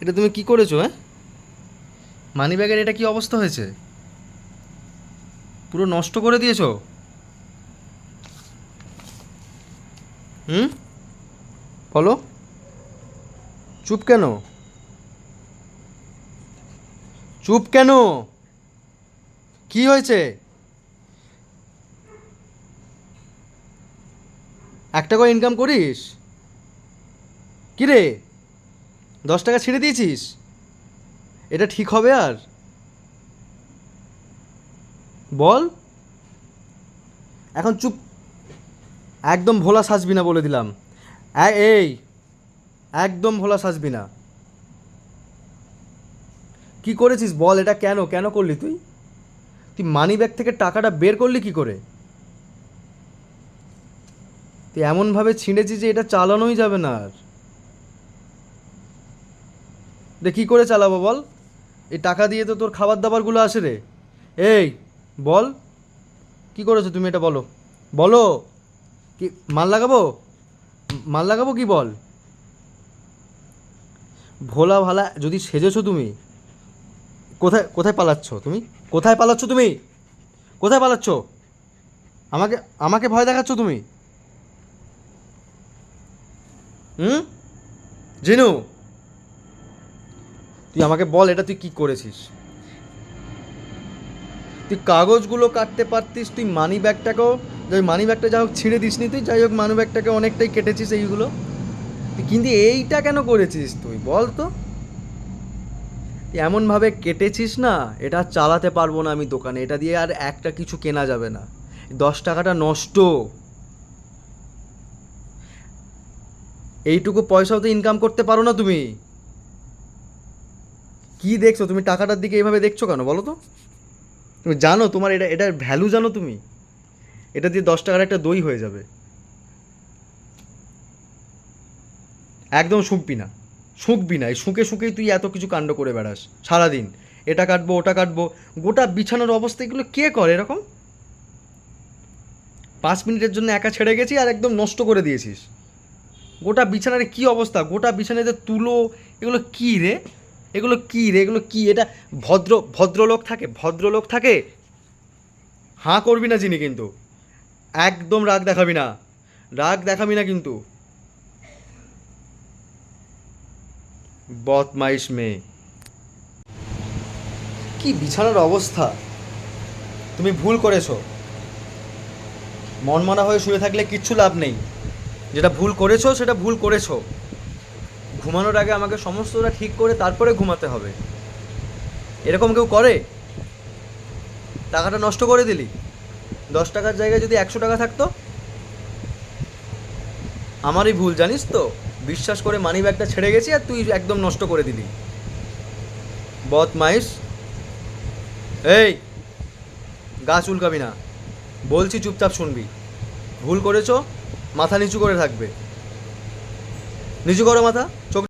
এটা তুমি কি করেছ হ্যাঁ? মানি ব্যাগের এটা কি অবস্থা হয়েছে? পুরো নষ্ট করে দিয়েছ? হুম? বলো। চুপ কেন? চুপ কেন? কি হয়েছে? একটা করে ইনকাম করিস? কি রে? দশ টাকা ছেড়ে দিয়েছিস? এটা ঠিক হবে আর? বল। এখন চুপ। একদম ভোলা সাজবি না বলে দিলাম। এই, একদম ভোলা সাজবি না। কি করেছিস বল, এটা কেন কেন করলি তুই? তুই মানি ব্যাগ থেকে টাকাটা বের করলি কি করে? তুই এমনভাবে ছিঁড়েছিস যে এটা চালানোই যাবে না আর। রে কী করে চালাবো বল? এই টাকা দিয়ে তো তোর খাবার দাবারগুলো আসে রে। এই, বল, কি করেছ তুমি এটা বলো। বলো, কি, মাল লাগাবো? মাল লাগাবো কি বল? ভোলা ভালা, যদি সেজেছো তুমি, কোথায় কোথায় পালাচ্ছ তুমি? কোথায় পালাচ্ছ তুমি? কোথায় পালাচ্ছ? আমাকে আমাকে ভয় দেখাচ্ছ তুমি? হুম? জিনু? তুই আমাকে বল এটা তুই কি করেছিস? তুই কাগজগুলো কাটতে পারতিস, তুই মানি ব্যাগটাকেও যাই মানি ব্যাগটা যা হোক ছিঁড়ে দিসনি তুই, যাই হোক মানি ব্যাগটাকে অনেকটাই কেটেছিস এইগুলো। তুই কিন্তু এইটা কেন করেছিস তুই? বল তো। এমনভাবে কেটেছিস না, এটা চালাতে পারব না আমি দোকানে, এটা দিয়ে আর একটা কিছু কেনা যাবে না। দশ টাকাটা নষ্ট। এইটুকু পয়সাও তো ইনকাম করতে পারো না তুমি। কি দেখছ? তুমি টাকাটার দিকে এইভাবে দেখছ কেন? বলো তো। তুমি জানো তোমার এটা, এটার ভ্যালু জানো তুমি? এটা দিয়ে দশ টাকার একটা দই হয়ে যাবে। একদম শুঁকবি না। শুঁকবি না। এই শুঁকে শুঁকেই তুই এত কিছু কাণ্ড করে বেড়াস সারাদিন। এটা কাটবো, ওটা কাটবো। গোটা বিছানোর অবস্থা এগুলো কে করে এরকম? পাঁচ মিনিটের জন্য একা ছেড়ে গেছি আর একদম নষ্ট করে দিয়েছিস। গোটা বিছানার কি অবস্থা? গোটা বিছানাতে তুলো, এগুলো কী রে? এগুলো কি রে? এগুলো কি? এটা ভদ্র, ভদ্রলোক থাকে ভদ্রলোক থাকে? হাঁ করবি না চিনি কিন্তু। একদম রাগ দেখাবি না। রাগ দেখাবি না কিন্তু। বদমাইশ মেয়ে। কি বিছানার অবস্থা? তুমি ভুল করেছ। মনমনা হয়ে শুয়ে থাকলে কিচ্ছু লাভ নেই। যেটা ভুল করেছ, সেটা ভুল করেছ। ঘুমানোর আগে আমাকে সমস্তটা ঠিক করে তারপরে ঘুমাতে হবে। এরকম কেউ করে? টাকাটা নষ্ট করে দিলি? দশ টাকার জায়গায় যদি একশো টাকা থাকতো? আমারই ভুল, জানিস তো? বিশ্বাস করে মানি ব্যাগটা ছেড়ে গেছি আর তুই একদম নষ্ট করে দিলি। বদ মাইস এই, গা চুলকাবি না। বলছি চুপচাপ শুনবি। ভুল করেছ, মাথা নিচু করে থাকবে। নিচু করো মাথা চোখ